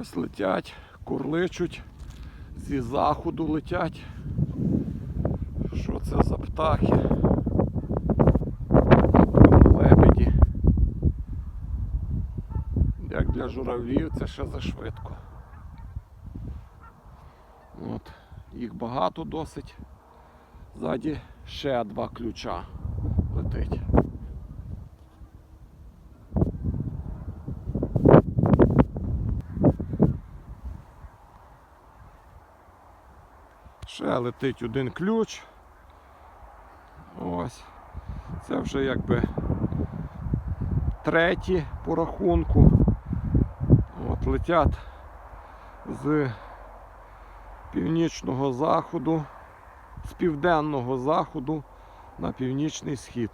Ось летять, курличуть, зі заходу летять. Що це за птахи? Лебеді. Як для журавлів, це ще зашвидко. От. Їх багато досить. Ззаді ще два ключа летить. Ще летить один ключ. Ось. Це вже якби треті по рахунку. От, летять з північного заходу, з південного заходу на північний схід.